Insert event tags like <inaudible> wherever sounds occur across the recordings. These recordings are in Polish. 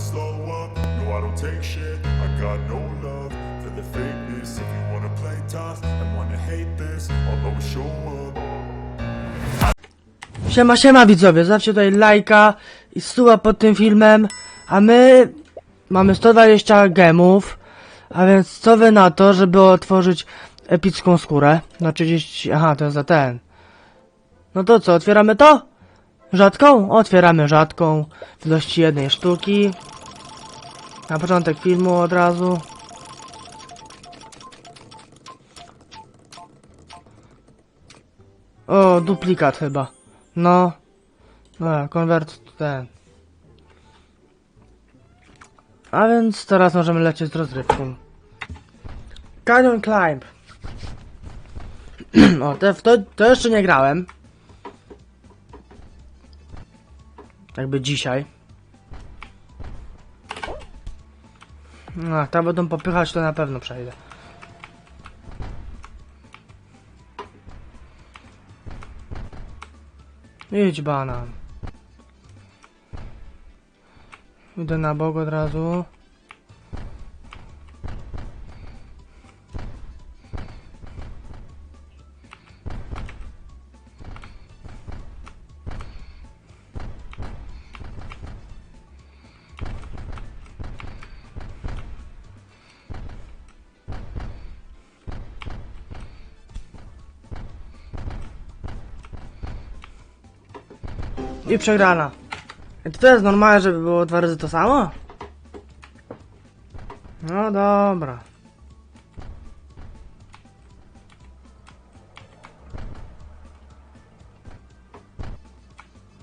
slow up, no I don't take shit I got no love for the fakeness If you wanna play tough and wanna hate this I'll always show up Siema, siema widzowie, zawsze tutaj lajka i suba pod tym filmem, a my mamy 120 gemów, a więc co wy na to, żeby otworzyć epicką skórę? Na 30, aha, to jest za ten. No to co, otwieramy to? Rzadką? Otwieramy rzadką, w ilości jednej sztuki. Na początek filmu od razu. O, duplikat chyba. No. No, konwert ten. A więc teraz możemy lecieć z rozrywką. Canyon Climb. <clears throat> o, te, to, to jeszcze nie grałem. Jakby dzisiaj. No, tam będą popychać, to na pewno przejdę. Idź banan. Idę na bok od razu. I przegrana. I to jest normalne, żeby było dwa razy to samo? No dobra.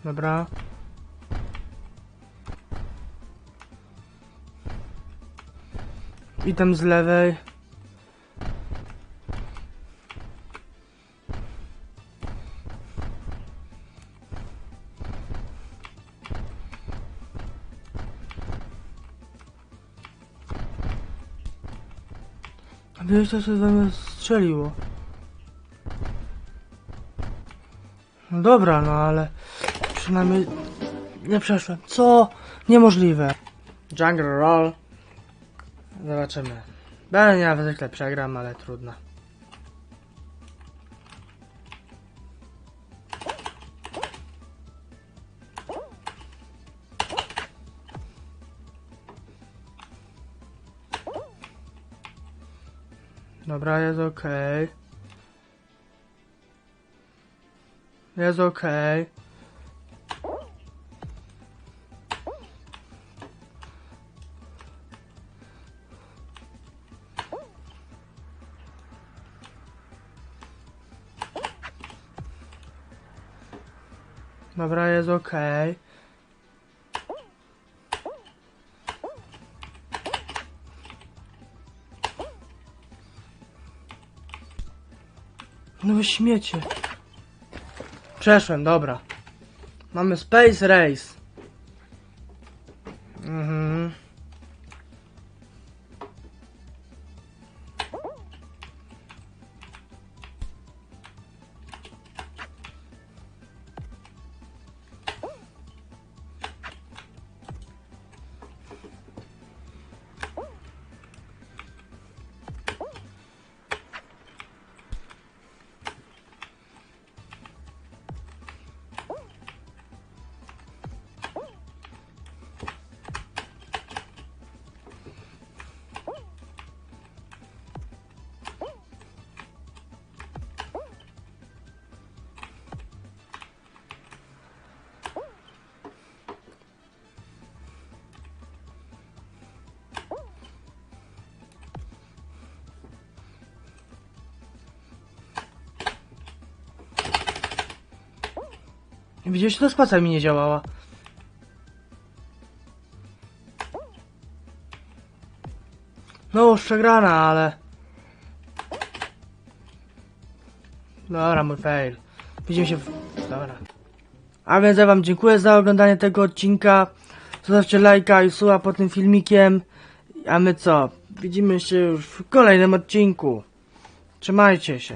Dobra. I tam z lewej. Wiesz, co się we mnie strzeliło? No dobra, no ale przynajmniej nie przeszłem. Co? Niemożliwe. Jungle Roll. Zobaczymy. Będę ja zwykle przegram, ale trudno. Dobra, jest okej. Jest okej. Dobra, jest okej. No wy śmiecie. Przeszłem, dobra. Mamy Space Race. Mhm. Widziałeś, to spacja mi nie działała. No przegrana, ale... Dobra, mój fail. Widzimy się w... Dobra. A więc ja wam dziękuję za oglądanie tego odcinka. Zostawcie lajka i suba pod tym filmikiem. A my co? Widzimy się już w kolejnym odcinku. Trzymajcie się.